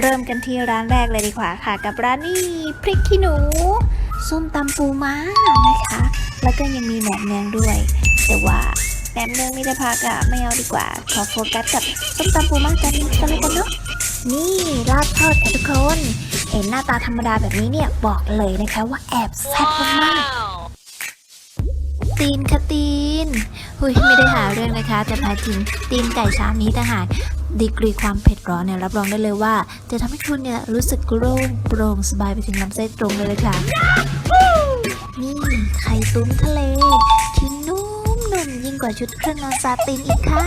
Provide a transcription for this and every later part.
เริ่มกันที่ร้านแรกเลยดีกว่าค่ะ กับร้านนี้พริกขี้หนู ส้มตำปูม้านะคะ แล้วก็ยังมีแหนมเนืองด้วย แต่ว่าแหนมเนืองไม่ได้พักอะไม่เอาดีกว่า ขอโฟกัสกับส้มตำปูม้ากันกันเลยกันเนาะนี่ลาบทอดค่ะทุกคน เห็นหน้าตาธรรมดาแบบนี้เนี่ยบอกเลยนะคะว่าแอบแซ่บมากตีนค่ะตีน หุยไม่ได้หาเรื่องนะคะ แต่พาจริงตีนไก่ชามนี้ต่างหาก ดีกรีความเผ็ดร้อนเนี่ยรับรองได้เลยว่า จะทำให้คุณเนี่ยรู้สึกโล่งโปร่งสบายไปถึงลำไส้ตรงเลยเลยค่ะ นี่ไข่ตุ้มทะเล ที่นุ่มนุ่มยิ่งกว่าชุดเครื่องนอนซาตินอีกค่ะ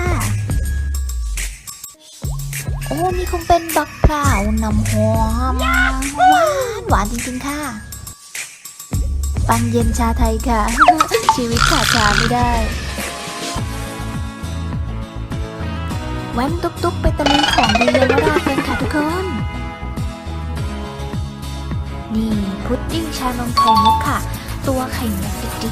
โอ้นี่คงเป็นบักพร้าวน้ำหอมหวานหวานจริงๆค่ะ ปันเย็นชาไทยค่ะ ชีวิตขาดชาไม่ได้ แว้นตุ๊กๆ ไปตะลุยของดีเยาวราชกันค่ะทุกคน นี่พุดดิ้งชานมไข่มุกค่ะ ตัวไข่มุกจะดี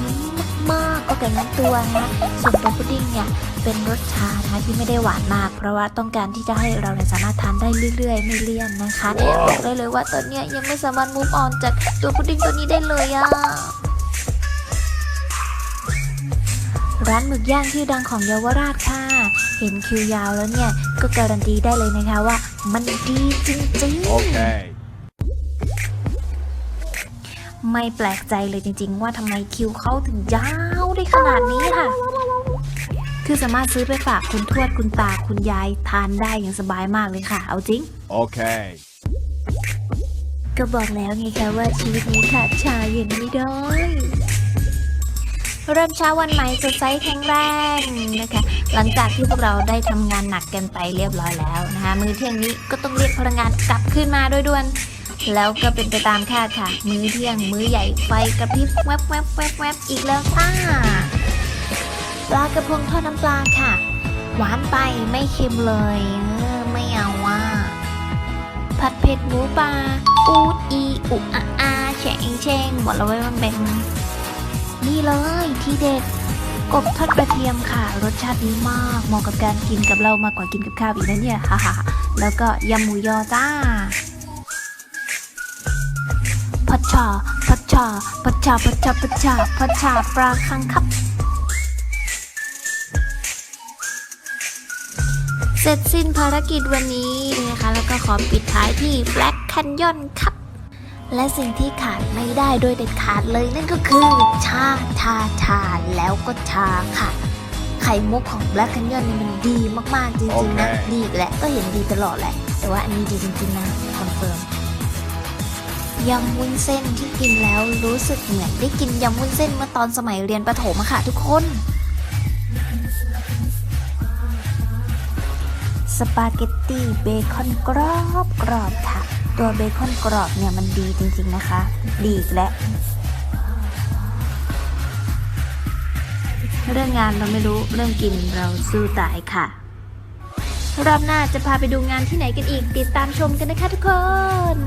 มากๆก็ไก่นั้นตัวนะส่วนตัวพุดดิ้งเนี่ยเป็นรสชานะคะที่ไม่ได้หวานมาก เพราะว่าต้องการที่จะให้เราเนี่ยสามารถทานได้เรื่อยๆ ไม่เลี่ยนนะคะบอกได้เลยว่าตอนเนี้ยยังไม่สามารถมูฟออนจากตัวพุดดิ้งตัวนี้ได้เลยอะร้านหมึกย่างที่ดังของเยาวราชค่ะ เห็นคิวยาวแล้วเนี่ย ก็การันตีได้เลยนะคะว่า มันดีจริงๆ Okay. ไม่แปลกใจเลยจริงๆ ว่าทำไมคิวเขาถึงยาวได้ขนาดนี้ค่ะ คือสามารถซื้อไปฝากคุณทวดคุณตาคุณยายทานได้อย่างสบายมากเลยค่ะ เอาจริง Okay. ก็บอกแล้วไงคะว่าชีวิตนี้ขาดชาเย็นไม่ได้ เริ่มเช้าวันใหม่สดใสแข็งแรงนะคะ หลังจากที่พวกเราได้ทำงานหนักกันไปเรียบร้อยแล้วนะคะมื้อเที่ยงนี้ก็ต้องเรียกพลังงานกลับขึ้นมาโดยด่วน แล้วก็เป็นไปตามคาดค่ะ มื้อเที่ยงมื้อใหญ่ไฟกระพริบแวบแวบแวบแวบอีกแล้วค่ะปลากระพงทอดน้ำปลาค่ะ หวานไปไม่เค็มเลยเออไม่เอาว่า ผัดเผ็ดหมูปลาอูดอีอุอาอาแฉงเชงบอกเราไว้ว่าเป็น นี่เลยที่เด็ดกบทอดกระเทียมค่ะ รสชาติดีมากเหมาะกับการกินกับเรามากกว่ากินกับข้าวอีกนะเนี่ยฮ่าฮ่าแล้วก็ยำหมูยอจ้าผัดชาผัดชาผัดชาผัดชาผัดชาผัดชาปลาคังครับ เสร็จสิ้นภารกิจวันนี้นะคะ แล้วก็ขอปิดท้ายที่ Black Canyon ครับ และสิ่งที่ขาดไม่ได้โดยเด็ดขาดเลยนั่นก็คือ ชา ชา ชา แล้วก็ชาค่ะ ไข่มุกของ Black Canyon นี่มันดีมาก ๆ จริง ๆ นะโอเคดีอีกแหละก็เห็นดีตลอดแหละ แต่ว่าอันนี้ดีจริง ๆ นะ คอนเฟิร์มยำวุ้นเส้นที่กินแล้วรู้สึกเหมือนได้กินยำวุ้นเส้นเมื่อตอนสมัยเรียนประถมอะค่ะทุกคน สปาเกตตี้เบคอนกรอบกรอบค่ะ ตัวเบคอนกรอบเนี่ยมันดีจริงๆนะคะ ดีอีกและเรื่องงานเราไม่รู้เรื่องกินเราสู้ตายค่ะ รอบหน้าจะพาไปดูงานที่ไหนกันอีก ติดตามชมกันนะคะทุกคน